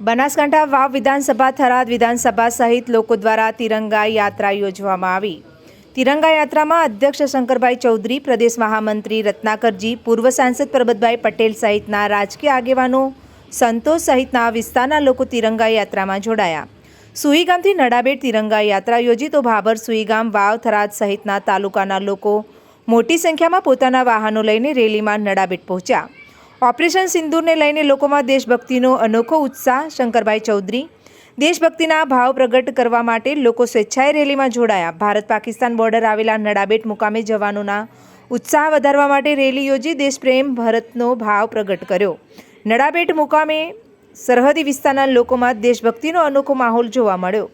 બનાસકાંઠા વાવ વિધાનસભા, થરાદ વિધાનસભા સહિત લોકો દ્વારા તિરંગા યાત્રા યોજવામાં આવી. તિરંગા યાત્રામાં અધ્યક્ષ શંકરભાઈ ચૌધરી, પ્રદેશ મહામંત્રી રત્નાકરજી, પૂર્વ સાંસદ પરબતભાઈ પટેલ સહિતના રાજકીય આગેવાનો, સંતો સહિતના વિસ્તારના લોકો તિરંગા યાત્રામાં જોડાયા. સુઈગામથી નડાબેટ તિરંગા યાત્રા યોજી તો ભાભર, સુઈગામ, વાવ, થરાદ સહિતના તાલુકાના લોકો મોટી સંખ્યામાં પોતાના વાહનો લઈને રેલીમાં નડાબેટ પહોંચ્યા. ઓપરેશન સિંદૂરને લઈને લોકોમાં દેશભક્તિનો અનોખો ઉત્સાહ, શંકરભાઈ ચૌધરી. દેશભક્તિના ભાવ પ્રગટ કરવા માટે લોકો સ્વેચ્છાએ રેલીમાં જોડાયા. ભારત પાકિસ્તાન બોર્ડર આવેલા નડાબેટ મુકામે જવાનોના ઉત્સાહ વધારવા માટે રેલી યોજી દેશપ્રેમ ભારતનો ભાવ પ્રગટ કર્યો. નડાબેટ મુકામે સરહદી વિસ્તારના લોકોમાં દેશભક્તિનો અનોખો માહોલ જોવા મળ્યો.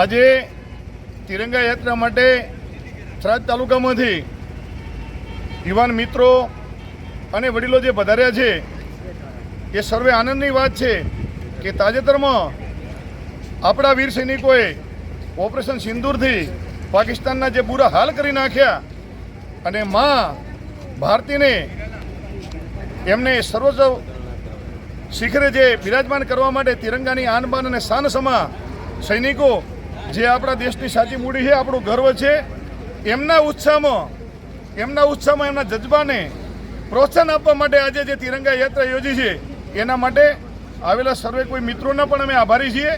આજે તિરંગા યાત્રા માટે થરાદ તાલુકામાંથી યુવાન મિત્રો અને વડીલો જે પધાર્યા છે, એ સર્વે આનંદની વાત છે કે તાજેતરમાં આપણા વીર સૈનિકોએ ઓપરેશન સિંદૂરથી પાકિસ્તાનના જે બુરા હાલ કરી નાખ્યા અને મા ભારતીને એમને સર્વોચ્ચ શિખરે જે બિરાજમાન કરવા માટે તિરંગાની આનબાન અને શાન સમા સૈનિકો જે આપણા દેશની સાચી મૂડી છે, આપણું ગર્વ છે, એમના ઉત્સાહમાં એમના ઉત્સાહમાં એમના જજબાને પ્રોત્સાહન આપવા માટે આજે જે તિરંગા યાત્રા યોજી છે, એના માટે આવેલા સર્વે કોઈ મિત્રોના પણ અમે આભારી છીએ.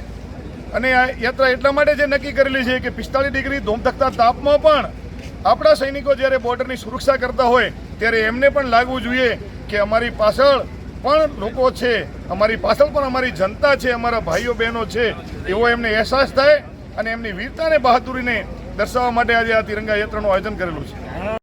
અને આ યાત્રા એટલા માટે જે નક્કી કરેલી છે કે પિસ્તાળીસ ડિગ્રી ધોમધકતા તાપમાં પણ આપણા સૈનિકો જ્યારે બોર્ડરની સુરક્ષા કરતા હોય, ત્યારે એમને પણ લાગવું જોઈએ કે અમારી પાછળ પણ લોકો છે, અમારી પાછળ પણ અમારી જનતા છે, અમારા ભાઈઓ બહેનો છે, એવો એમને અહેસાસ થાય અને એમની વીરતા અને બહાદુરીને દર્શાવવા માટે આજે આ તિરંગા યાત્રાનું આયોજન કરેલું છે.